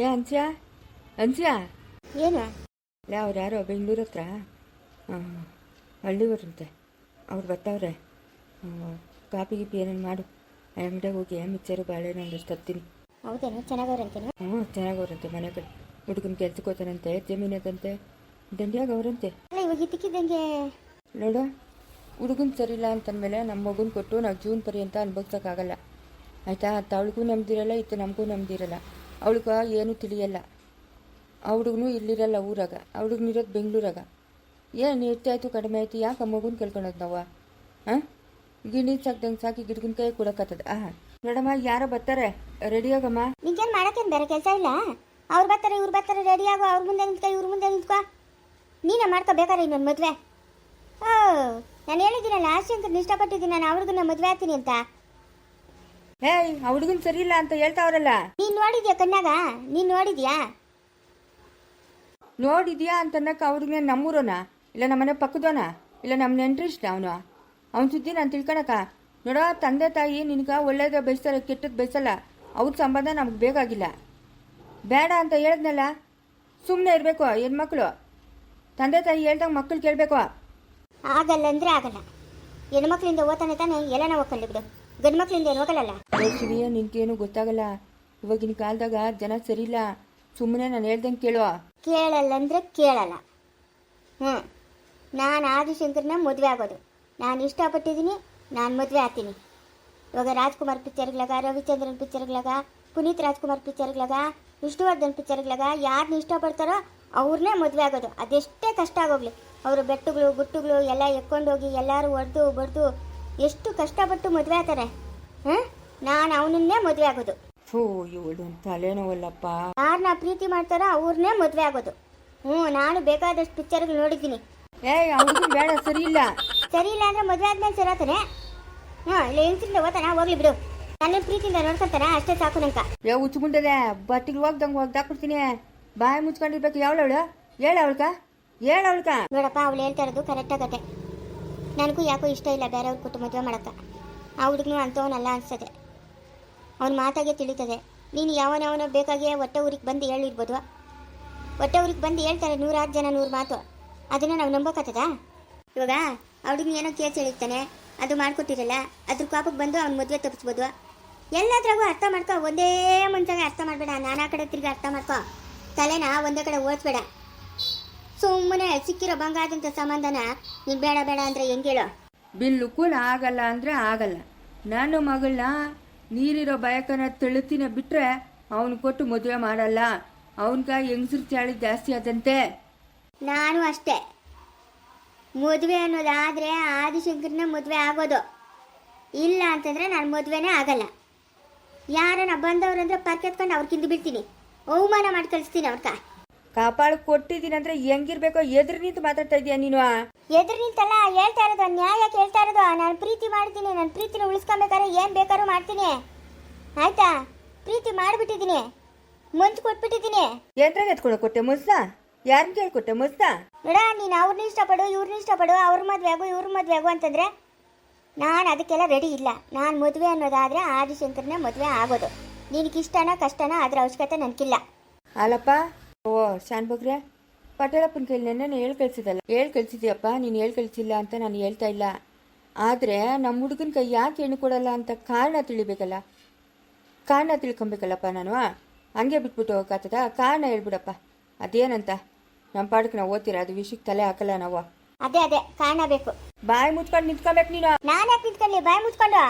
ಏ ಅನ್ಸ್ಯಾ ಅನ್ಸ್ಯಾ ಏನ? ಲೇ ಅವ್ರು ಯಾರೋ ಬೆಂಗಳೂರು ಹತ್ರ. ಹಾಂ ಹಳ್ಳಿವರಂತೆ ಅವ್ರು ಬರ್ತಾವ್ರೆ. ಕಾಪಿ ಗೀಪಿ ಏನೇನು ಮಾಡು. ಅಂಗಡಿಗೆ ಹೋಗಿ ಮಿಚ್ಚರು ಬಾಳೆಹಣ್ಣು ಒಂದಷ್ಟು ತರ್ತೀನಿ. ಹೌದೇನು? ಚೆನ್ನಾಗವ್ರಂತೇನು? ಹ್ಞೂ ಚೆನ್ನಾಗವ್ರಂತೆ ಮನೆ ಕಡೆ. ಹುಡುಗನ ಕೆಲ್ಸಕ್ಕೆ ಹೋಗ್ತಾನಂತೆ ಜಮೀನು ಅದಂತೆ ದಂಡಿಯಾಗ ಅವರಂತೆ. ಇವಾಗ ಹುಡುಗನ ನೋಡು ಹುಡುಗನ್ ಸರಿಯಿಲ್ಲ ಅಂತಂದಮೇಲೆ ನಮ್ಮ ಮಗುನ ಕೊಟ್ಟು ನಾವು ಜೂನ್ ಪರ್ಯಂತ ಅನ್ಭವಿಸೋಕ್ಕಾಗಲ್ಲ. ಆಯಿತಾ? ಅತ್ತ ಅವಳಿಗೂ ನಮ್ದಿರಲ್ಲ ಇತ್ತು ನಮಗೂ ನಮ್ದಿರಲ್ಲ. ಅವಳಿಗೆ ಏನೂ ತಿಳಿಯಲ್ಲ. ಹುಡುಗನು ಇಲ್ಲಿರಲ್ಲ ಊರಾಗ. ಆ ಇರೋದು ಬೆಂಗಳೂರಾಗ. ಏನು ಹೆಚ್ಚಾಯ್ತು ಕಡಿಮೆ ಆಯ್ತು, ಯಾಕೆ ಮಗುನ ಕೇಳ್ಕೊಳೋದು ನಾವು ಹಾಂ ಗಿಣಿ ಸಾಕ್ದಂಗೆ ಸಾಕಿ ಗಿಡಗಿನ ಕೈ ಕೊಡಕತ್ತದ. ಆ ನೋಡಮ್ಮ, ಯಾರೋ ಬರ್ತಾರೆ. ರೆಡಿ ಆಗಮ್ಮ? ನಿಂಗೇನು ಮಾಡೋಕ್ಕೇನು ಬೇರೆ ಕೆಲಸ ಇಲ್ಲ? ಅವ್ರು ಬರ್ತಾರೆ, ಇವ್ರು ಬರ್ತಾರೆ ರೆಡಿ ಆಗೋ. ಅವ್ರ ಮುಂದೆ ನಿಂತ್ಕೊ, ಇವ್ರ ಮುಂದೆ ನಿಂತ್ಕೊ. ನೀನೇ ಮಾಡ್ಕೊ ಬೇಕಾರೆ ಇನ್ನೊಂದು ಮದುವೆ. ಓ, ನಾನು ಹೇಳಿದ್ದೀನಲ್ಲ ಆಶೆ ಅಂತ ಇಷ್ಟಪಟ್ಟಿದ್ದೀನಿ, ನಾನು ಅವ್ರಿಗೂ ಮದುವೆ ಆಗ್ತೀನಿ ಅಂತ. ಏಯ್ ಆ ಹುಡುಗನ್ ಸರಿ ಇಲ್ಲ ಅಂತ ಹೇಳ್ತಾವ್ರಲ್ಲ. ನೀನ್ ನೋಡಿದ್ಯಾ ಕಣ್ಣಾಗ? ನೀನ್ ನೋಡಿದ್ಯಾ? ನೋಡಿದ್ಯಾ ಅಂತನ್ನಕ್ಕೆ ಅವ್ರಿಗೆ ನಮ್ಮೂರೋನ ಇಲ್ಲ ನಮ್ಮನೆ ಪಕ್ಕದೋನ ಇಲ್ಲ ನಮ್ಮ ನೆಂಟ್ರಿಷ್ಟ ಅವನು? ಅವನ ಸುದ್ದಿ ನಾನು ತಿಳ್ಕೊಳಕ ನೋಡೋ ತಂದೆ ತಾಯಿ ನಿನಗೆ ಒಳ್ಳೇದ ಬಯಸ್ತಾರೆ ಕೆಟ್ಟದ್ದು ಬಯಸಲ್ಲ. ಅವ್ರ ಸಂಬಂಧ ನಮ್ಗೆ ಬೇಕಾಗಿಲ್ಲ. ಬೇಡ ಅಂತ ಹೇಳಿದ್ನಲ್ಲ? ಸುಮ್ಮನೆ ಇರಬೇಕು ಹೆಣ್ಮಕ್ಳು. ತಂದೆ ತಾಯಿ ಹೇಳ್ದಂಗೆ ಮಕ್ಕಳು ಕೇಳಬೇಕು. ಆಗಲ್ಲ ಅಂದ್ರೆ ಆಗಲ್ಲ. ಹೆಣ್ಮಕ್ಳಿಂದ ಓದ್ತಾನೆ ತಾನೆ ಎಲ್ಲ ನಾವು ಕಲ್ಲಿ ಬಿಡು. ಗಂಡು ಮಕ್ಕಳಿಂದ ಏನು ಹೋಗಲ್ಲ ಶಿವಿಯ ನಿನ್ಗೇನು ಗೊತ್ತಾಗಲ್ಲ. ಇವಾಗಿನ ಕಾಲದಾಗ ಜನ ಸರಿ ಇಲ್ಲ ಸುಮ್ಮನೆ ನಾನು ಹೇಳ್ದಂಗೆ ಕೇಳುವ. ಕೇಳಲ್ಲ ಅಂದ್ರೆ ಕೇಳಲ್ಲ. ಹ್ಞೂ ನಾನು ಆದಿಶಂಕರ್ನ ಮದುವೆ ಆಗೋದು. ನಾನು ಇಷ್ಟಪಟ್ಟಿದ್ದೀನಿ ನಾನು ಮದುವೆ ಆಗ್ತೀನಿ. ಇವಾಗ ರಾಜ್ಕುಮಾರ್ ಪಿಕ್ಚರ್ಗಳಾಗ ರವಿಚಂದ್ರನ್ ಪಿಕ್ಚರ್ಗಳಾಗ ಪುನೀತ್ ರಾಜ್ಕುಮಾರ್ ಪಿಕ್ಚರ್ಗಳಾಗ ವಿಷ್ಣುವರ್ಧನ್ ಪಿಕ್ಚರ್ಗಳಾಗ ಯಾರನ್ನ ಇಷ್ಟಪಡ್ತಾರೋ ಅವ್ರನ್ನೇ ಮದುವೆ ಆಗೋದು. ಅದೆಷ್ಟೇ ಕಷ್ಟ ಆಗೋಗ್ಲಿ. ಅವರು ಬೆಟ್ಟುಗಳು ಗುಟ್ಟುಗಳು ಎಲ್ಲ ಎಕ್ಕೊಂಡೋಗಿ ಎಲ್ಲರೂ ಹೊಡೆದು ಬಡ್ದು ಎಷ್ಟು ಕಷ್ಟಪಟ್ಟು ಮದುವೆ ಆಗ್ತಾರೆ? ಹಾಂ? ನಾನು ಅವನನ್ನೇ ಮದುವೆ ಆಗೋದು. ಥೂ ಇವಳು ತಲೆನೋವಲ್ಲಪ್ಪ. ಯಾರನ್ನ ಪ್ರೀತಿ ಮಾಡ್ತಾರೋ ಅವ್ರನ್ನೇ ಮದುವೆ ಆಗೋದು. ಹ್ಞೂ ನಾನು ಬೇಕಾದಷ್ಟು ಪಿಕ್ಚರ್ಗಳು ನೋಡಿದ್ದೀನಿ. ಏಯ್ ಅವ್ರಿಗೂ ಬೇಡ ಸರಿ ಇಲ್ಲ. ಸರಿ ಇಲ್ಲ ಅಂದ್ರೆ ಮದುವೆ ಆದ್ಮೇಲೆ ಸರಿ ಆತಾನೆ? ಹಾಂ ಇಲ್ಲ ಹೆಂಗ್ಸಿಂದ ಓದ್ತಾನ? ಹೋಗ್ಲಿ ಬಿಡು. ನನ್ನ ಪ್ರೀತಿಯಿಂದ ನೋಡ್ಕೊಂತಾನ? ಅಷ್ಟೇ ಸಾಕು ನಂಕ ಏ ಹುಚ್ಚು ಮುಂಡದೆ ಬಟ್ಟಿಗೆ ಹೋಗ್ದಂಗೆ ಹೋಗ್ದಾಕ್ಬಿಡ್ತೀನಿ ಬಾಯಿ ಮುಚ್ಕೊಂಡಿರ್ಬೇಕು. ಯಾವಳವಳು ಹೇಳ ಅವಳ್ಕ? ಹೇಳ ಅವಳ್ಕ? ನೋಡಪ್ಪ ಅವಳು ಹೇಳ್ತಾ ಇರೋದು ಕರೆಕ್ಟ್ ಆಗತ್ತೆ ನನಗೂ ಯಾಕೋ ಇಷ್ಟ ಇಲ್ಲ ಬೇರೆಯವ್ರ ಕೊಟ್ಟು ಮದುವೆ ಮಾಡಕ್ಕ. ಆ ಹುಡುಗನು ಅಂಥವನಲ್ಲ ಅನಿಸ್ತದೆ. ಅವ್ನ ಮಾತಾಗೆ ತಿಳಿತದೆ. ನೀನು ಯಾವನವನೋ ಬೇಕಾಗಿಯೇ ಹೊಟ್ಟೆ ಊರಿಗೆ ಬಂದು ಹೇಳಿರ್ಬೋದು ಹೊಟ್ಟೆ ಊರಿಗೆ ಬಂದು ಹೇಳ್ತಾರೆ ನೂರಾರು ಜನ ನೂರು ಮಾತು. ಅದನ್ನು ನಾವು ನಂಬೋಕತ್ತದ ಇವಾಗ ಹುಡುಗನ ಏನೋ ಕೇಸ್ ಹೇಳಿರ್ತಾನೆ, ಅದು ಮಾಡ್ಕೊಟ್ಟಿರಲ್ಲ, ಅದ್ರ ಕೋಪಕ್ಕೆ ಬಂದು ಅವ್ನ ಮದುವೆ ತಪ್ಪಿಸ್ಬೋದು ಎಲ್ಲದ್ರಾಗೂ ಅರ್ಥ ಮಾಡ್ಕೊ, ಒಂದೇ ಮುಂಚೆ ಅರ್ಥ ಮಾಡಬೇಡ, ನಾನಾ ಕಡೆ ತಿರ್ಗಿ ಅರ್ಥ ಮಾಡ್ಕೋ. ತಲೆನ ಒಂದೇ ಕಡೆ ಓದಿಸ್ಬೇಡ. ಸುಮ್ಮನೆ ಸಿಕ್ಕಿರೋ ಬಂಗಾರದಂಥ ಸಂಬಂಧನ ನೀನು ಬೇಡ ಬೇಡ ಅಂದ್ರೆ ಹೆಂಗ್ ಹೇಳು? ಬಿಲ್ಲು ಕೂಡ ಆಗಲ್ಲ ಅಂದ್ರೆ ಆಗಲ್ಲ. ನಾನು ಮಗಳನ್ನ ನೀರಿರೋ ಬಯಕನ ತಳುತ್ತಿನ ಬಿಟ್ರೆ ಅವನು ಕೊಟ್ಟು ಮದುವೆ ಮಾಡಲ್ಲ. ಅವನ್ಗ ಹೆಂಗಸ್ರ ಚಾಳಿ ಜಾಸ್ತಿ ಆದಂತೆ. ನಾನು ಅಷ್ಟೇ. ಮದುವೆ ಅನ್ನೋದಾದ್ರೆ ಆದಿಶಂಕರನ ಮದುವೆ ಆಗೋದು. ಇಲ್ಲ ಅಂತಂದ್ರೆ ನಾನು ಮದುವೆನೇ ಆಗಲ್ಲ. ಯಾರನ್ನ ಬಂದವ್ರಂದ್ರೆ ಪರ್ಕೆತ್ಕೊಂಡು ಅವ್ರ ಕಿಂದು ಬಿಡ್ತೀನಿ ಅವಮಾನ ಮಾಡಿ ಕಳಿಸ್ತೀನಿ ಅವ್ರಕ ಕಾಪಾಳು ಕೊಟ್ಟಿದ್ದೀನಿ ಅಂದ್ರೆ ಹೆಂಗಿರ್ಬೇಕೋ ಎದುರು ನಿಂತು ಮಾತಾಡ್ತಾ ಇದೀಯ ನೀನು ಎದುರು ನಿಂತಲ್ಲ ಹೇಳ್ತಾ ಇರೋದು ನ್ಯಾಯ ಕೇಳ್ತಾ ಇರೋದು. ನಾನು ಪ್ರೀತಿ ಮಾಡ್ತೀನಿ ನನ್ನ ಪ್ರೀತಿನ ಉಳಿಸ್ಕೊಬೇಕಾದ್ರೆ ಏನು ಬೇಕಾದ್ರೂ ಮಾಡ್ತೀನಿ. ಆಯ್ತಾ? ಪ್ರೀತಿ ಮಾಡಿಬಿಟ್ಟಿದ್ದೀನಿ. ಮುಂದ್ ಕೊಟ್ಬಿಟ್ಟಿದ್ದೀನಿ. ಏನ್ರಾಗ ಎತ್ಕೊಳ್ಳೋ ಕೊಟ್ಟೆ ಮುಸ್ತಾ? ಯಾರನ್ನ ಕೇಳ್ಕೊಟ್ಟೆ ಮುಸ್ತಾ? ನೋಡ ನೀನು ಅವ್ರನ್ನ ಇಷ್ಟಪಡು ಇವ್ರನ್ನ ಇಷ್ಟಪಡು ಅವ್ರ ಮದುವೆ ಆಗು ಇವ್ರ ಮದುವೆ ಆಗು ಅಂತಂದ್ರೆ ನಾನು ಅದಕ್ಕೆಲ್ಲ ರೆಡಿ ಇಲ್ಲ. ನಾನು ಮದುವೆ ಅನ್ನೋದಾದ್ರೆ ಆದಿಶಂಕರ್ನೇ ಮದುವೆ ಆಗೋದು. ನಿನಗಿಷ್ಟನ ಕಷ್ಟನ ಅದ್ರ ಅವಶ್ಯಕತೆ ನನಗಿಲ್ಲ ಅಲ್ಲಪ್ಪ ಓ ಶಾನ್ ಬಗ್ರೆ ಪಟೇಲಪ್ಪನ ಕೈಲಿ ನೆನ್ನೆ ಹೇಳಿ ಕಳಿಸಿದಲ್ಲ ಹೇಳಿ ಕಳಿಸಿದ್ಯಪ್ಪ ನೀನು ಹೇಳಿ ಕಳಿಸಿಲ್ಲ ಅಂತ ನಾನು ಹೇಳ್ತಾ ಇಲ್ಲ. ಆದರೆ ನಮ್ಮ ಹುಡುಗನ ಕೈ ಯಾಕೆ ಹೆಣ್ಣು ಕೊಡಲ್ಲ ಅಂತ ಕಾರಣ ತಿಳಿಬೇಕಲ್ಲ? ಕಾರಣ ತಿಳ್ಕೊಬೇಕಲ್ಲಪ್ಪ ನಾನು ಹಂಗೆ ಬಿಟ್ಬಿಟ್ಟು ಹೋಗಕ್ಕಾಗ್ತದ ಕಾರಣ ಹೇಳ್ಬಿಡಪ್ಪ. ಅದೇನಂತ? ನಮ್ಮ ಪಾಡಕ್ಕೆ ನಾವು ಓದ್ತೀರ? ಅದು ವಿಷಯಕ್ಕೆ ತಲೆ ಹಾಕಲ್ಲ ನಾವು. ಅದೇ ಅದೇ ಕಾರಣ ಬೇಕು. ಬಾಯಿ ಮುಚ್ಕೊಂಡು ನಿಂತ್ಕೊಬೇಕು ನೀನು. ನಾನು ಯಾಕೆ ನಿಂತ್ಕೊಳ್ಳಿ ಬಾಯಿ ಮುಚ್ಕೊಂಡು?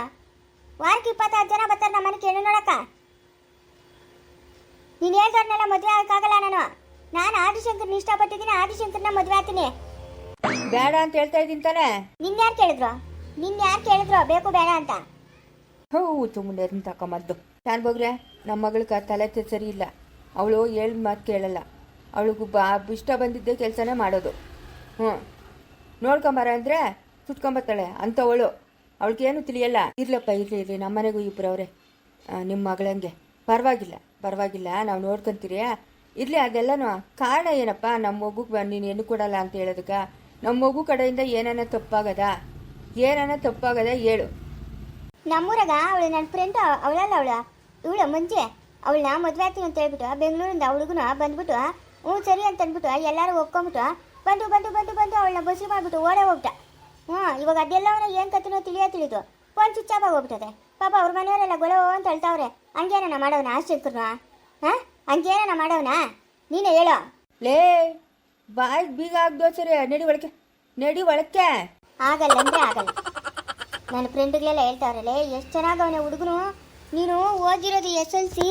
ವಾರಕ್ಕೆ ಇಪ್ಪತ್ತಾರು ಜನ ಬರ್ತಾರೆ ನಮ್ಮ ಮನೆಗೆ ಹೆಣ್ಣು ನೋಡಕ್ಕ. ನೀನು ಹೇಳ್ದವ್ರನ್ನೆಲ್ಲ ಮದುವೆ ಆಗಕ್ಕಾಗಲ್ಲ ನಾನು. ನಾನು ಆದಿಶಂಕರ್ನ ಇಷ್ಟಪಟ್ಟಿದ್ದೀನಿ ಆದಿಶಂಕರ್ನ ಮದುವೆ ಆಗ್ತೀನಿ. ಬೇಡ ಅಂತ ಹೇಳ್ತಾ ಇದ್ದೀನಿ ತಾನೆ? ನಿನ್ನ ಯಾರು ಕೇಳಿದ್ರು? ನಿನ್ನ ಯಾರು ಕೇಳಿದ್ರು? ಬೇಕು ಬೇಡ ಅಂತ. ಹೋ ಸುಮ್ಮನೆ ತಕ್ಕ ತಕೊಂಬದ್ದು ನಾನು ಬಗ್ರೆ ನಮ್ಮ ಮಗಳಿಗೆ ತಲೆ ಸರಿ ಇಲ್ಲ. ಅವಳು ಹೇಳ್ ಮಾತು ಕೇಳಲ್ಲ. ಅವಳಿಗೂ ಬಾ ಇಷ್ಟ ಬಂದಿದ್ದೆ ಕೆಲಸನೇ ಮಾಡೋದು. ಹ್ಞೂ. ನೋಡ್ಕೊಂಬಾರ ಅಂದರೆ ಸುಟ್ಕೊಂಬತ್ತಾಳೆ ಅಂಥವಳು. ಅವಳಿಗೇನು ತಿಳಿಯಲ್ಲ. ಇರ್ಲಪ್ಪ ಇರಲಿ ಇರ್ಲಿ. ನಮ್ಮ ಮನೆಗೂ ಇಬ್ಬರು ಅವರೇ ನಿಮ್ಮ ಮಗಳಂಗೆ. ಪರವಾಗಿಲ್ಲ ಪರವಾಗಿಲ್ಲ. ನಾವು ನೋಡ್ಕೊಂತೀರಿ. ಇರ್ಲಿ, ಅದೆಲ್ಲನೂ. ಕಾರಣ ಏನಪ್ಪ? ನಮ್ಮ ಮಗುಗೆ ನೀನು ಏನು ಕೊಡಲ್ಲ ಅಂತ ಹೇಳೋದಕ್ಕೆ? ನಮ್ಮ ಮಗು ಕಡೆಯಿಂದ ಏನಾನ ತಪ್ಪಾಗದ? ಏನಾನ ತಪ್ಪಾಗದ ಹೇಳು. ನಮ್ಮೂರಾಗ ಅವಳು ನನ್ನ ಫ್ರೆಂಡ್ ಅವಳಲ್ಲ ಅವಳು? ಇವಳು ಮುಂಚೆ. ಅವಳನ್ನ ಮದುವೆ ಆಗ್ತೀನಿ ಅಂತ ಹೇಳ್ಬಿಟ್ಟು, ಬೆಂಗಳೂರಿಂದ ಅವಳಿಗೂ ಬಂದ್ಬಿಟ್ಟು, ಹ್ಞೂ ಸರಿ ಅಂತ ಅಂದ್ಬಿಟ್ಟು, ಎಲ್ಲರೂ ಒಪ್ಕೊಂಬಿಟ್ಟು, ಬಂದು ಬಂದು ಬಂದು ಬಂದು ಅವಳನ್ನ ಬಸಿ ಮಾಡಿಬಿಟ್ಟು ಓಡೇ ಹೋಗ್ಬಿಟ್ಟ. ಹ್ಞೂ, ಇವಾಗ ಅದೆಲ್ಲವನ್ನ ಏನು ಕತ್ತಿನೋ ತಿಳಿಯೋ ತಿಳಿದು, ಫೋನ್ ಸ್ವಿಚ್ ಆಫ್ ಹೋಗ್ಬಿಟ್ಟದೆ. ಪಾಪ ಅವ್ರ ಮನೆಯವರೆಲ್ಲ ಗೊಳೋ ಅಂತ ಹೇಳ್ತಾವ್ರೆ. ಹಂಗೇನ ಮಾಡೋನ ಆಶ್ಚರ್ಯ ಹಾಂ? ಹಂಗೇನ ಮಾಡೋನ ನೀನೇ ಹೇಳೋ. ಲೇ ಬಾಯ್ ಬೀಗ ಆಗ್ದೋಚರಿ ನಡಿ ಒಳಕ್ಕೆ ನಡಿ ಒಳಕ್ಕೆ. ಆಗಲ್ಲ ಅಂದ್ರೆ ಆಗಲ್ಲ. ನನ್ನ ಫ್ರೆಂಡ್ಗಳೆಲ್ಲ ಹೇಳ್ತಾವ್ರೆ ಲೇ ಎಷ್ಟು ಚೆನ್ನಾಗವನೆ ಹುಡುಗನು. ನೀನು ಓದಿರೋದು ಎಸ್ ಎಲ್ ಸಿ?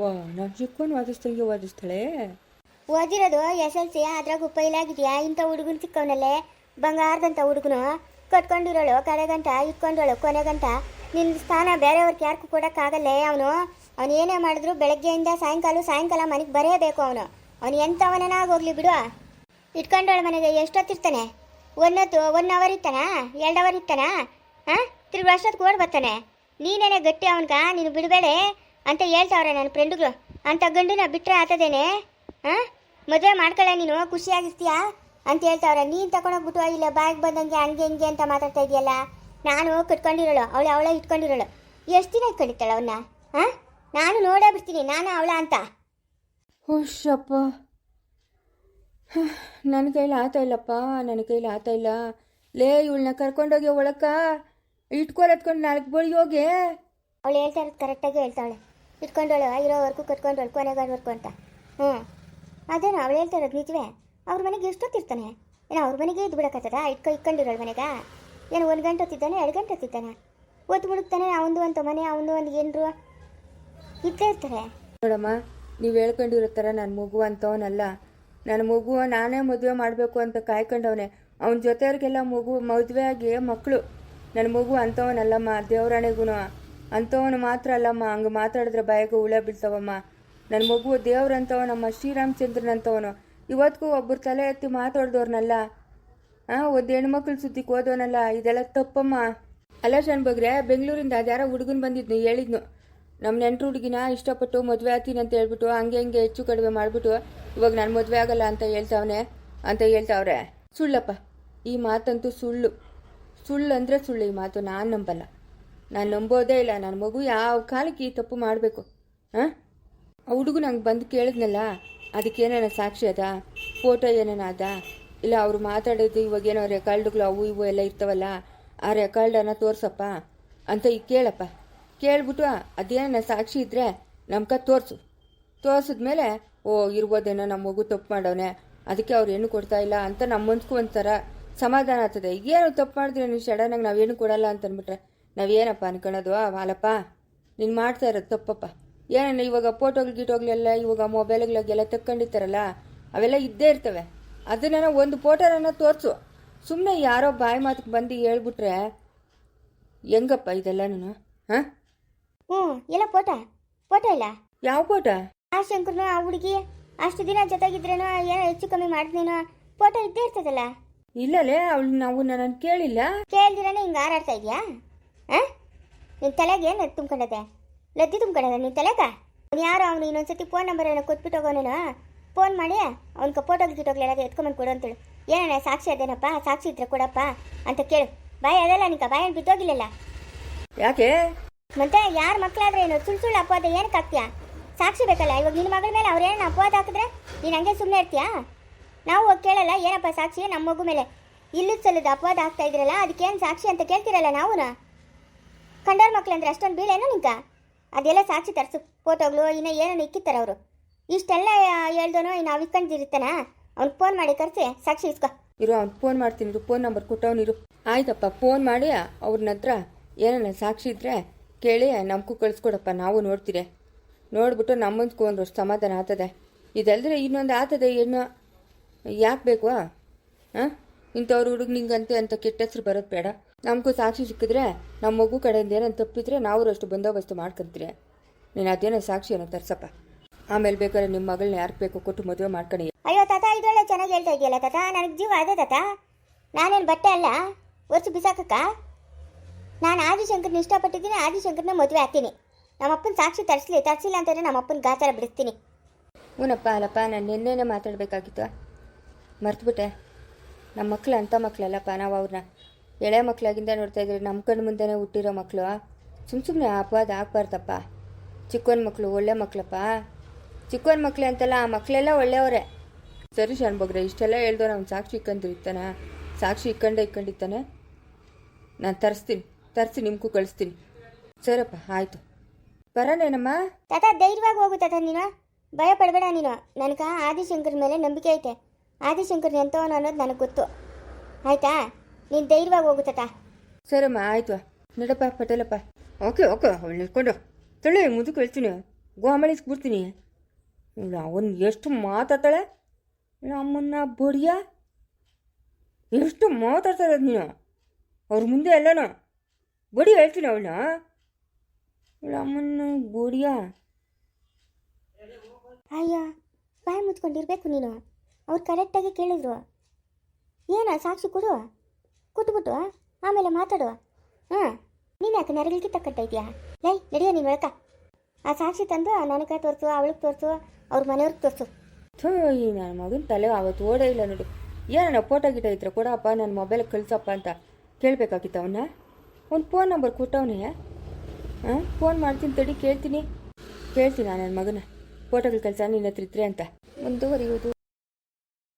ವಾ ನಾನು ಚಿಕ್ಕವನು ವಾದಿಸ್ದಂಗೆ ವಾದಿಸ್ತಾಳೆ ಓದಿರೋದು ಎಸ್ ಎಲ್ ಸಿ ಅದ್ರಾಗ ಉಪಯಿಲಾಗಿದೆಯಾ ಇಂಥ ಹುಡುಗನ ಸಿಕ್ಕವನಲ್ಲೇ ಬಂಗಾರದಂಥ ಹುಡುಗನು. ಕಟ್ಕೊಂಡಿರೋಳು ಕಡೆಗಂಟ ಇಟ್ಕೊಂಡೋಳು ಕೊನೆಗಂಟ. ನಿನ್ನ ಸ್ಥಾನ ಬೇರೆಯವ್ರಿಗೆ ಯಾರಿಗೂ ಕೊಡೋಕ್ಕಾಗಲ್ಲೇ ಅವನು? ಅವನು ಏನೇ ಮಾಡಿದ್ರು ಬೆಳಗ್ಗೆಯಿಂದ ಸಾಯಂಕಾಲ ಸಾಯಂಕಾಲ ಮನೆಗೆ ಬರೇಬೇಕು ಅವನು. ಅವನು ಎಂಥವನಾಗೋಗ್ಲಿ ಬಿಡು. ಇಟ್ಕೊಂಡೋಳ ಮನೆಗೆ, ಎಷ್ಟೊತ್ತಿರ್ತಾನೆ? ಒಂದೊತ್ತು ಒನ್ ಅವರ್ ಇರ್ತಾನಾ? ಎರಡು ಅವರ್ ಇರ್ತಾನಾ? ಹಾಂ ತಿರ್ಗಿ ಅಷ್ಟೊತ್ತು ಓಡ್ ಬರ್ತಾನೆ. ನೀನೇನೆ ಗಟ್ಟಿ ಅವನ್ಗ? ನೀನು ಬಿಡಬೇಡೆ ಅಂತ ಹೇಳ್ತಾವ್ರೆ ನನ್ನ ಫ್ರೆಂಡ್ಗಳು ಅಂತ ಗಂಡನ ಬಿಟ್ಟರೆ ಆತದೇನೆ? ಹಾಂ ಮದುವೆ ಮಾಡ್ಕೊಳ್ಳೆ ನೀನು? ಖುಷಿಯಾಗಿರ್ತೀಯಾ? ಅಂತ ಹೇಳ್ತಾವ್ರೆ. ನೀನು ತಗೊಂಡೋಗ್ಬಿಟ್ಟು ಇಲ್ಲ ಬ್ಯಾಗ್ ಬಂದಂಗೆ ಹಂಗೆ ಹಿಂಗೆ ಅಂತ ಮಾತಾಡ್ತಾ ಇದೆಯಲ್ಲ? ನಾನು ಕಟ್ಕೊಂಡಿರೋಳು ಅವಳು ಅವಳ ಇಟ್ಕೊಂಡಿರೋಳು. ಎಷ್ಟು ದಿನ ಇಟ್ಕೊಂಡಿರ್ತಾಳೆ ಅವನ್ನ ಹಾಂ? ನಾನು ನೋಡೇ ಬಿಡ್ತೀನಿ ನಾನು ಅವಳ ಅಂತ. ಹುಷಪ್ಪ. ನನ್ನ ಕೈಲಿ ಆತ ಇಲ್ಲಪ್ಪ ನನ್ನ ಕೈಲಿ ಆತ ಇಲ್ಲ. ಲೇ ಇವಳನ್ನ ಕರ್ಕೊಂಡೋಗಿ ಒಳಕ್ಕ ಇಟ್ಕೊಲ್ ಎತ್ಕೊಂಡು ನಾಲ್ಕು ಬಳಿ ಹೋಗಿ. ಅವಳು ಹೇಳ್ತಾ ಇರೋದು ಕರೆಕ್ಟಾಗಿ ಹೇಳ್ತಾಳೆ. ಇಟ್ಕೊಂಡೋಳು ಇರೋವರೆಗೂ ಕಟ್ಕೊಂಡೋಳು ಕೊನೆಗಾದವರೆಗೂ ಅಂತ. ಹ್ಞೂ ಅದೇನು ಅವಳು ಹೇಳ್ತಾ ಇರೋದು ನಿಜವೇ? ಅವ್ರ ಮನೆಗೆ ಎಷ್ಟೊತ್ತಿರ್ತಾನೆ? ಏನೋ ಅವ್ರ ಮನೆಗೆ ಇದ್ದು ಬಿಡಕತ್ತದ ಇಟ್ಕೊ ಇಟ್ಕೊಂಡಿರೋಳು ಮನೆಗ? ಏನು ಒಂದು ಗಂಟೆ ಹೊತ್ತಿದ್ದಾನೆ, ಎರಡು ಗಂಟೆ ಹೊತ್ತಿದ್ದಾನೆ. ಒತ್ತು ಮುಡುಕ್ತಾನೆ ಅವಂದು ಅಂತ ಮನೆ ಅವಂದು ಒಂದು ಏನರು ಇದ್ದೇ ಇರ್ತಾರೆ. ನೋಡಮ್ಮ, ನೀವು ಹೇಳ್ಕೊಂಡಿರೋ ಥರ ನನ್ನ ಮಗು ಅಂತವನಲ್ಲ. ನನ್ನ ಮಗು ನಾನೇ ಮದುವೆ ಮಾಡಬೇಕು ಅಂತ ಕಾಯ್ಕೊಂಡವನೆ. ಅವನ ಜೊತೆಯವ್ರಿಗೆಲ್ಲ ಮಗು ಮದುವೆ ಆಗಿ ಮಕ್ಕಳು ನನ್ನ ಮಗು ಅಂಥವನಲ್ಲಮ್ಮ ದೇವರಾಣೆಗೂ ಅಂಥವನು ಮಾತ್ರ ಅಲ್ಲಮ್ಮ, ಹಂಗೆ ಮಾತಾಡಿದ್ರೆ ಬಾಯಿಗೆ ಹುಳ ಬೀಳ್ತಾವಮ್ಮ. ನನ್ನ ಮಗು ದೇವ್ರಂಥವನಮ್ಮ ಶ್ರೀರಾಮಚಂದ್ರನಂಥವನು ಇವತ್ತಿಗೂ ಒಬ್ಬರು ತಲೆ ಎತ್ತಿ ಮಾತಾಡ್ದವ್ರನ್ನಲ್ಲ ಒಂದು ಹೆಣ್ಮಕ್ಳು ಸುದ್ದಿಗೆ ಹೋದವನಲ್ಲ ಇದೆಲ್ಲ ತಪ್ಪಮ್ಮ. ಅಲ್ಲ ಶನ್ ಬಗ್ರೆ, ಬೆಂಗಳೂರಿಂದ ಅದ್ಯಾರೋ ಹುಡುಗನ್ ಬಂದಿದ್ನು, ಹೇಳಿದ್ನು. ನಮ್ಮ ನೆಂಟ್ರು ಹುಡುಗಿನ ಇಷ್ಟಪಟ್ಟು ಮದುವೆ ಆಗ್ತೀನಿ ಅಂತ ಹೇಳ್ಬಿಟ್ಟು, ಹಂಗೆ ಹಿಂಗೆ ಹೆಚ್ಚು ಕಡಿಮೆ ಮಾಡಿಬಿಟ್ಟು, ಇವಾಗ ನಾನು ಮದುವೆ ಆಗಲ್ಲ ಅಂತ ಹೇಳ್ತಾವನೆ, ಅಂತ ಹೇಳ್ತಾವ್ರೆ. ಸುಳ್ಳಪ್ಪ. ಈ ಮಾತಂತೂ ಸುಳ್ಳು. ಸುಳ್ಳು ಅಂದರೆ ಸುಳ್ಳು, ಈ ಮಾತು ನಾನು ನಂಬಲ್ಲ. ನಾನು ನಂಬೋದೇ ಇಲ್ಲ ನನ್ನ ಮಗು ಯಾವ ಕಾಲಕ್ಕೆ ಈ ತಪ್ಪು ಮಾಡಬೇಕು, ಹಾಂ? ಆ ಹುಡುಗ ನಂಗೆ ಬಂದು ಕೇಳಿದ್ನಲ್ಲ, ಅದಕ್ಕೇನೇನ ಸಾಕ್ಷಿ ಅದ? ಫೋಟೋ ಏನೇನ ಅದ? ಇಲ್ಲ, ಅವ್ರು ಮಾತಾಡೋದು ಇವಾಗ ಏನೋ ರೆಕಾರ್ಡ್ಗಳು ಅವು ಇವು ಎಲ್ಲ ಇರ್ತಾವಲ್ಲ, ಆ ರೆಕಾರ್ಡನ್ನು ತೋರ್ಸಪ್ಪ ಅಂತ ಈಗ ಕೇಳಪ್ಪ. ಕೇಳ್ಬಿಟ್ಟು ಅದೇನ ಸಾಕ್ಷಿ ಇದ್ದರೆ ನಮ್ಕ ತೋರಿಸು. ತೋರಿಸಿದ್ಮೇಲೆ, ಓ, ಇರ್ಬೋದೇನೋ ನಮ್ಮ ಮಗು ತಪ್ಪು ಮಾಡವನೆ, ಅದಕ್ಕೆ ಅವ್ರು ಏನು ಕೊಡ್ತಾ ಇಲ್ಲ ಅಂತ ನಮ್ಮ ಮನ್ಸ್ಗೂ ಒಂಥರ ಸಮಾಧಾನ ಆಗ್ತದೆ. ಏನು ತಪ್ಪು ಮಾಡಿದ್ರೆ ನೀವು ಸಡನ್ನಾಗಿ ನಾವೇನು ಕೊಡಲ್ಲ ಅಂತ ಅಂದ್ಬಿಟ್ರೆ ನಾವೇನಪ್ಪ ಅನ್ಕೊಳ್ಳೋದು ವಾಲಪ್ಪ ನೀನು ಮಾಡ್ತಾ ಇರೋದು ತಪ್ಪಪ್ಪ. ಏನನ್ನ ಇವಾಗ ಫೋಟೋಗಳು ಗೀಟೋಗ್ಲೆಲ್ಲ ಇವಾಗ ಮೊಬೈಲ್ಗಳಿಗೆಲ್ಲ ತಕ್ಕೊಂಡಿರ್ತಾರಲ್ಲ, ಅವೆಲ್ಲ ಇದ್ದೇ ಇರ್ತವೆ. ಅದನ್ನ ಒಂದು ಫೋಟೋನ ತೋರಿಸು. ಸುಮ್ಮನೆ ಯಾರೋ ಬಾಯಿ ಮಾತಿಗೆ ಬಂದು ಹೇಳ್ಬಿಟ್ರೆ ಹೆಂಗಪ್ಪ ಇದೆಲ್ಲನೂ ಹಾಂ? ಹ್ಞೂ ಎಲ್ಲ ಫೋಟೋ ಫೋಟೋ ಇಲ್ಲ? ಯಾವ ಫೋಟೋ ಆ ಶಂಕರ್ನು ಆ ಹುಡುಗಿ? ಅಷ್ಟು ದಿನ ಜೊತೆಗಿದ್ರೇನೋ ಏನೋ ಹೆಚ್ಚು ಕಮ್ಮಿ ಮಾಡಿದ್ನೇನೋ ಫೋಟೋ ಇದ್ದೇ ಇರ್ತದಲ್ಲ? ಇಲ್ಲಲೇ ಅವಳು ನಾವು ನಾನು ಕೇಳಿಲ್ಲ. ಕೇಳ್ದಿರಾನೆ ಹಿಂಗೆ ಹಾರಾಡ್ತಾ ಇದೆಯಾ? ಹಾಂ? ನಿನ್ನ ತಲೆಗೆ ಏನು ತುಂಬ್ಕೊಂಡದೆ? ಲದ್ದಿ ತುಂಬ್ಕೊಂಡದ ನಿನ್ನ ತಲೆಗ? ಯಾರೋ ಅವನು ಇನ್ನೊಂದ್ಸತಿ ಫೋನ್ ನಂಬರ್ ಏನೋ ಕೊಟ್ಬಿಟ್ಟು ಹೋಗೋನೇನೋ? ಫೋನ್ ಮಾಡಿ ಅವ್ನಿಗೆ ಫೋಟೋಗಳು ಗಿಟೋಗ್ಲಿ ಎಲ್ಲ ಎತ್ಕೊಂಬಂದು ಕೊಡು ಅಂತೇಳು. ಏನಣ್ಣ ಸಾಕ್ಷಿ ಅದೇನಪ್ಪ? ಸಾಕ್ಷಿ ಇದ್ರೆ ಕೊಡಪ್ಪ ಅಂತ ಕೇಳು. ಬಾಯ್ ಅದಲ್ಲ ಬಾಯ್ ಬಾಯಲ್ಲಿ ಬಿದ್ದೋಗಿಲ್ಲಲ್ಲ? ಯಾಕೆ? ಮತ್ತೆ ಯಾರ ಮಕ್ಕಳಾದ್ರೆ ಏನು? ಸುಳ್ಳು ಸುಳ್ಳು ಅಪವಾದ ಏನಕ್ಕೆ ಹಾಕ್ತೀಯಾ? ಸಾಕ್ಷಿ ಬೇಕಲ್ಲ ಇವಾಗ ನಿನ್ನ ಮಗಳ ಮೇಲೆ ಅವ್ರೇನು ಅಪವಾದ ಹಾಕಿದ್ರೆ ನೀನು ಹಂಗೆ ಸುಮ್ಮನೆ ಇರ್ತೀಯಾ? ನಾವು ಹೋಗಿ ಕೇಳಲ್ಲ ಏನಪ್ಪ ಸಾಕ್ಷಿ ನಮ್ಮ ಮಗು ಮೇಲೆ? ಇಲ್ಲದ ಸಲ್ಲದ ಅಪವಾದ ಆಗ್ತಾ ಇದ್ರಲ್ಲ ಅದಕ್ಕೇನು ಸಾಕ್ಷಿ ಅಂತ ಕೇಳ್ತಿರಲ್ಲ ನಾವುನ? ಕಂಡೋರ್ ಮಕ್ಳು ಅಂದ್ರೆ ಅಷ್ಟೊಂದು ಬೀಳೇನು ನಿಂಕ? ಅದೆಲ್ಲ ಸಾಕ್ಷಿ ತರಿಸು ಫೋಟೋಗಳು ಇನ್ನೂ ಏನೋ ಇಕ್ಕಿತ್ತಾರೆ ಅವರು. ಇಷ್ಟೆಲ್ಲ ಹೇಳ್ದೋನು ಇನ್ನು ಇಕ್ಕೊಂಡಿರ್ತಾನ ಅವ್ನು ಫೋನ್ ಮಾಡಿ ಕರೆಸಿ, ಸಾಕ್ಷಿ ಇಸ್ಕೊ. ಇರು, ಅವ್ನು ಫೋನ್ ಮಾಡ್ತೀನಿ ಇರು ಫೋನ್ ನಂಬರ್ ಕೊಟ್ಟವನಿರು ಆಯ್ತಪ್ಪ ಫೋನ್ ಮಾಡಿ ಅವ್ರನ್ನ ಹತ್ರ ಏನನ್ನ ಸಾಕ್ಷಿ ಇದ್ರೆ ಕೇಳಿ ನಮಗೂ ಕಳಿಸ್ಕೊಡಪ್ಪ, ನಾವು ನೋಡ್ತೀರಿ. ನೋಡ್ಬಿಟ್ಟು ನಮ್ಮಂದ್ಕೂ ಒಂದಷ್ಟು ಸಮಾಧಾನ ಆಗ್ತದೆ. ಇದಲ್ದ್ರೆ ಇನ್ನೊಂದು ಆತದೆ ಏನು? ಯಾಕೆ ಬೇಕು ಹಾಂ ಇಂಥವ್ರು ಹುಡುಗ ನಿಂಗಂತೆ ಅಂತ ಕೆಟ್ಟ ಹೆಸ್ರು ಬರೋದು ಬೇಡ. ನಮಗೂ ಸಾಕ್ಷಿ ಸಿಕ್ಕಿದ್ರೆ ನಮ್ಮ ಮಗು ಕಡೆಯಿಂದ ಏನೇನು ತಪ್ಪಿದ್ರೆ ನಾವು ಅಷ್ಟು ಬಂದೋಬಸ್ತು ಮಾಡ್ಕೊಂತೀರಿ. ನೀನು ಅದೇನೋ ಸಾಕ್ಷಿ ಏನೋ ತರ್ಸಪ್ಪ. ಆಮೇಲೆ ಬೇಕಾದ್ರೆ ನಿಮ್ಮ ಮಗಳನ್ನ ಯಾರು ಬೇಕು ಕೊಟ್ಟು ಮದುವೆ ಮಾಡ್ಕೊಂಡು ಅಯ್ಯೋ ತಾತ ಇದೊಳ್ಳೆ ಚೆನ್ನಾಗಿ ಹೇಳ್ತಾ ಇದೆಯಲ್ಲ ತಾತ? ನನಗೆ ಜೀವ ಅದೇ ತಾತ? ನಾನೇನು ಬಟ್ಟೆ ಅಲ್ಲ? ವರ್ಷ ಬಿಸಾಕಕ್ಕ? ನಾನು ಆದಿಶಂಕರ್ನ ಇಷ್ಟಪಟ್ಟಿದ್ದೀನಿ ಆದಿಶಂಕರ್ನ ಮದುವೆ ಆಗ್ತೀನಿ. ನಮ್ಮಪ್ಪನ ಸಾಕ್ಷಿ ತರಿಸಲಿ ತರಿಸಿಲ್ಲ ಅಂತಂದ್ರೆ ನಮ್ಮಪ್ಪನ ಗಾಚಾರ ಬಿಡಿಸ್ತೀನಿ. ಹ್ಞೂನಪ್ಪ ಅಲ್ಲಪ್ಪ ನಾನು ನಿನ್ನೆನೇ ಮಾತಾಡಬೇಕಾಗಿತ್ತು. ಮರ್ತುಬಿಟ್ಟೆ. ನಮ್ಮ ಮಕ್ಕಳು ಅಂಥ ಮಕ್ಕಳಲ್ಲಪ್ಪ ನಾವು ಅವ್ರನ್ನ ಎಳೆ ಮಕ್ಕಳಾಗಿಂದ ನೋಡ್ತಾ ಇದ್ರೆ ನಮ್ಮ ಕಣ್ಣು ಮುಂದೆನೇ ಹುಟ್ಟಿರೋ ಮಕ್ಕಳು ಸುಮ್ಮ ಸುಮ್ಮನೆ ಅಪವಾದ ಆಗಬಾರ್ದಪ್ಪ. ಚಿಕ್ಕವನ ಮಕ್ಕಳು ಒಳ್ಳೆ ಮಕ್ಕಳಪ್ಪ ಚಿಕ್ಕವನ ಮಕ್ಳು ಅಂತಲ್ಲ ಆ ಮಕ್ಕಳೆಲ್ಲ ಒಳ್ಳೆಯವರೇ. ಸರಿ ಶಾನ್ಭೋಗ್ರೆ ಇಷ್ಟೆಲ್ಲ ಹೇಳ್ದೋ ನಾನು ಸಾಕ್ಷಿ ಇಕ್ಕಂದು ಇತ್ತಾನ? ಸಾಕ್ಷಿ ಇಕ್ಕಂಡೆ ಇಕ್ಕಂಡಿರ್ತಾನೆ ನಾನು ತರಿಸ್ತೀನಿ ತರಿಸಿ ನಿಮಗೂ ಕಳಿಸ್ತೀನಿ. ಸರಪ್ಪ ಆಯಿತು. ಬರೋಣೇನಮ್ಮ ತಾತ ಧೈರ್ಯವಾಗಿ ಹೋಗು ತಾತ ನೀನು. ಭಯ ಪಡಬೇಡ ನೀನು. ನನಗೆ ಆದಿಶಂಕರ್ ಮೇಲೆ ನಂಬಿಕೆ ಐತೆ. ಆದಿಶಂಕರ್ ಎಂಥವನು ಅನ್ನೋದು ನನಗೆ ಗೊತ್ತು. ಆಯ್ತಾ? ನೀನು ಧೈರ್ಯವಾಗಿ ಹೋಗು ತಾತ. ಸರಮ್ಮ ಆಯಿತು. ನಡಪ್ಪ ಪಟೇಲಪ್ಪ. ಓಕೆ ಓಕೆ ಅವಳು ನಿಲ್ಕೊಂಡು. ತಳಿ ಮುಂದಕ್ಕೆ ಹೇಳ್ತೀನಿ. ಗೋಮಳಿಸ್ಬಿಡ್ತೀನಿ. ಅವನು ಎಷ್ಟು ಮಾತಾಡ್ತಾಳೆ? ನಮ್ಮನ್ನ ಬಡಿಯ? ಎಷ್ಟು ಮಾತಾಡ್ತಾಳೆ ನೀನು? ಅವ್ರ ಮುಂದೆ ಎಲ್ಲನೂ ಬಡಿ ಹೇಳ್ತೀನಿ ಅವಳನ್ನ. ನಮ್ಮನ್ನ ಬಡಿಯ? ಅಯ್ಯ, ಬಾಯಿ ಮುಚ್ಕೊಂಡಿರ್ಬೇಕು ನೀನು. ಅವ್ರು ಕರೆಕ್ಟಾಗಿ ಕೇಳಿದ್ರು. ಏನ, ಸಾಕ್ಷಿ ಕೊಡು. ಕೊಟ್ಬಿಟ್ಟು ಆಮೇಲೆ ಮಾತಾಡು. ಹಾಂ ನೀನು ಯಾಕೆ ನರಳಿಗೆ ತಕ್ಕಂತ ಇದೆಯಾ? ಲೈ, ನಡೆಯೋ ನೀನು ಆ ಸಾಕ್ಷಿ ತಂದು ನನಗೆ ತೋರಿಸು ಅವಳಿಗೆ ತೋರಿಸು ಅವ್ರ ಮನೆಯವ್ರಿಗೆ ತೋರಿಸು. ಥೂ ಈ ನನ್ನ ಮಗನ ತಲೆ ಅವತ್ತು ಓಡೇ ಇಲ್ಲ ನೋಡಿ. ಏನಣ್ಣ ಫೋಟೋ ಗಿಟ ಇದ್ರೆ ಕೊಡಪ್ಪ ನನ್ನ ಮೊಬೈಲಿಗೆ ಕಳಿಸಪ್ಪ ಅಂತ ಕೇಳಬೇಕಾಗಿತ್ತು ಅವನ್ನ ಒಂದು ಫೋನ್ ನಂಬರ್ ಕೊಟ್ಟವನೇ ಹಾಂ ಫೋನ್ ಮಾಡ್ತೀನಿ ತಡಿ ಕೇಳ್ತೀನಿ. ಕೇಳ್ತೀನಿ ನನ್ನ ಮಗನ? ಫೋಟೋಗಳು ಕೆಲಸ ನಿನ್ನ ಹತ್ರ ಇದ್ರೆ ಅಂತ. ಮುಂದುವರಿಯುವುದು.